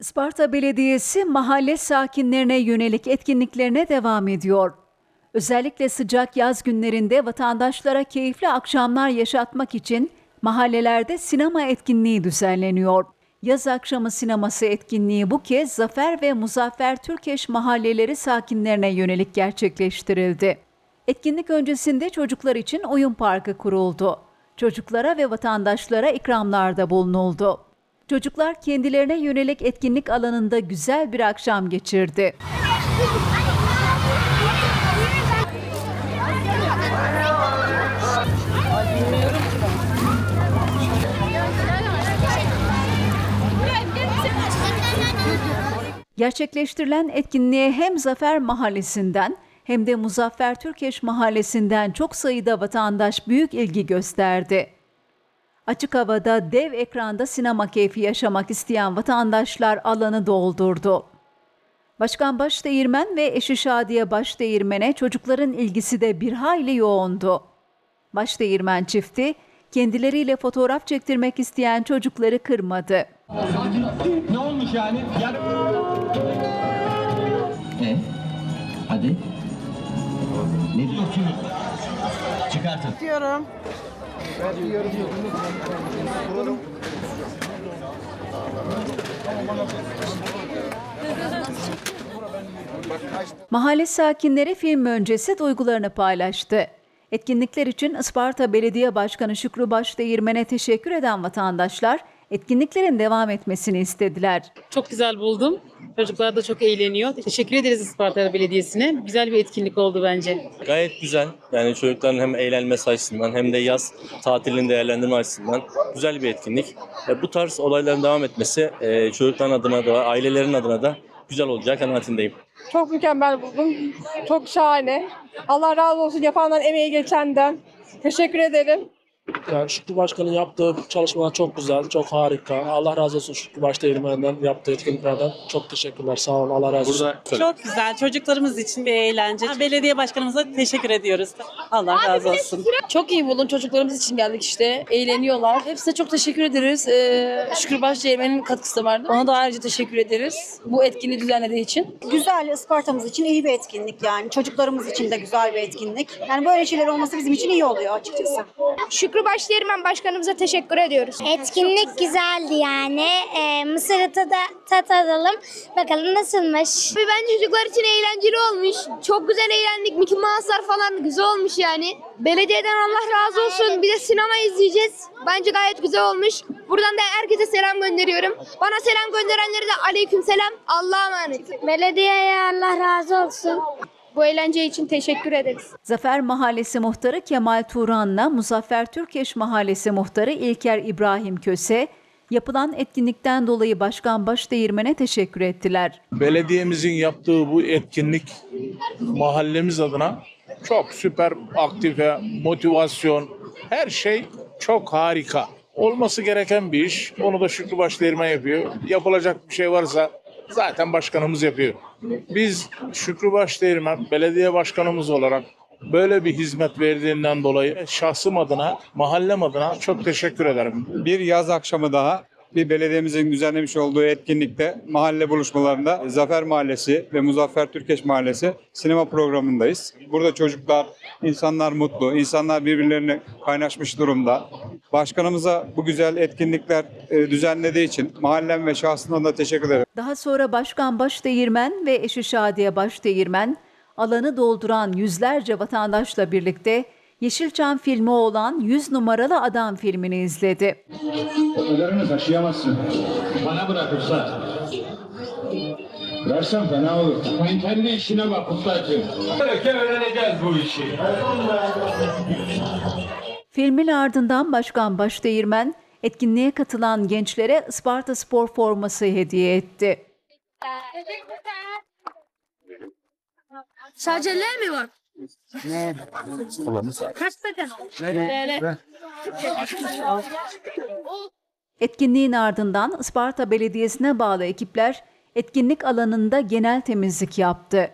Isparta Belediyesi mahalle sakinlerine yönelik etkinliklerine devam ediyor. Özellikle sıcak yaz günlerinde vatandaşlara keyifli akşamlar yaşatmak için mahallelerde sinema etkinliği düzenleniyor. Yaz akşamı sineması etkinliği bu kez Zafer ve Muzaffer Türkeş mahalleleri sakinlerine yönelik gerçekleştirildi. Etkinlik öncesinde çocuklar için oyun parkı kuruldu. Çocuklara ve vatandaşlara ikramlarda bulunuldu. Çocuklar kendilerine yönelik etkinlik alanında güzel bir akşam geçirdi. Gerçekleştirilen etkinliğe hem Zafer Mahallesi'nden hem de Muzaffer Türkeş Mahallesi'nden çok sayıda vatandaş büyük ilgi gösterdi. Açık havada dev ekranda sinema keyfi yaşamak isteyen vatandaşlar alanı doldurdu. Başkan Başdeğirmen ve eşi Şadiye Başdeğirmen'e çocukların ilgisi de bir hayli yoğundu. Başdeğirmen çifti kendileriyle fotoğraf çektirmek isteyen çocukları kırmadı. Ne olmuş yani? Yarın... E? Hadi. Ne diyorsunuz? Çıkartın. diyorum. Mahalle sakinleri film öncesi duygularını paylaştı. Etkinlikler için Isparta Belediye Başkanı Şükrü Başdeğirmen'e teşekkür eden vatandaşlar etkinliklerin devam etmesini istediler. Çok güzel buldum. Çocuklar da çok eğleniyor. Teşekkür ederiz Isparta Belediyesi'ne. Güzel bir etkinlik oldu bence. Gayet güzel. Yani çocukların hem eğlenmesi açısından hem de yaz tatilini değerlendirme açısından güzel bir etkinlik. E, bu tarz olayların devam etmesi e, çocukların adına da ailelerin adına da güzel olacak kanaatindeyim. Çok mükemmel buldum. Çok şahane. Allah razı olsun yapandan, emeği geçenden. Teşekkür ederim. Yani Şükrü Başkan'ın yaptığı çalışmalar çok güzel, çok harika. Allah razı olsun Şükrü Başdeğirmen'den, yaptığı etkinliklerden. Çok teşekkürler, sağ olun, Allah razı olsun. Çok güzel. Çocuklarımız için bir eğlence. Belediye başkanımıza teşekkür ediyoruz. Allah razı olsun. Çok iyi buldum. Çocuklarımız için geldik işte. Eğleniyorlar. Hepsine çok teşekkür ederiz. Ee, Şükür Başçeğmen'in katkısı da vardı. Ona da ayrıca teşekkür ederiz. Bu etkinliği düzenlediği için. Güzel, Isparta'mız için iyi bir etkinlik yani. Çocuklarımız için de güzel bir etkinlik. Yani böyle şeyler olması bizim için iyi oluyor açıkçası. Şükrü Başdeğirmen Başkanımıza teşekkür ediyoruz. Etkinlik güzeldi yani. Ee, Mısır'ı tada, tat alalım. Bakalım nasılmış. Bence çocuklar için eğlenceli olmuş. Çok güzel eğlendik. Mickey Mouse'lar falan güzel olmuş yani. Belediyeden Allah razı olsun. Bir de sinema izleyeceğiz. Bence gayet güzel olmuş. Buradan da herkese selam gönderiyorum. Bana selam gönderenlere de aleyküm selam. Allah'a emanet. Belediyeye Allah razı olsun. Bu eğlence için teşekkür ederiz. Zafer Mahallesi Muhtarı Kemal Turan'la Muzaffer Türkeş Mahallesi Muhtarı İlker İbrahim Köse, yapılan etkinlikten dolayı Başkan Başdeğirmen'e teşekkür ettiler. Belediyemizin yaptığı bu etkinlik mahallemiz adına çok süper aktife, motivasyon, her şey çok harika. Olması gereken bir iş. Onu da Şükrü Başdeğirmen yapıyor. Yapılacak bir şey varsa zaten başkanımız yapıyor. Biz Şükrü Başdeğirmen belediye başkanımız olarak böyle bir hizmet verdiğinden dolayı şahsım adına, mahallem adına çok teşekkür ederim. Bir yaz akşamı daha bir belediyemizin düzenlemiş olduğu etkinlikte mahalle buluşmalarında Zafer Mahallesi ve Muzaffer Türkeş Mahallesi sinema programındayız. Burada çocuklar, insanlar mutlu, insanlar birbirlerine kaynaşmış durumda. Başkanımıza bu güzel etkinlikler e, düzenlediği için mahallem ve şahsından da teşekkür ederim. Daha sonra Başkan Başdeğirmen ve eşi Şadiye Başdeğirmen, alanı dolduran yüzlerce vatandaşla birlikte Yeşilçam filmi olan 100 numaralı adam filmini izledi. Ölerini taşıyamazsın. Bana bırak usta. Versen fena olur. Sen kendi işine bak ustacığım. Belki öğreneceğiz bu işi. Filmin ardından Başkan Başdeğirmen, etkinliğe katılan gençlere Isparta Spor forması hediye etti. Sadece L mi var? Ne? Kaç? Etkinliğin ardından Isparta Belediyesi'ne bağlı ekipler etkinlik alanında genel temizlik yaptı.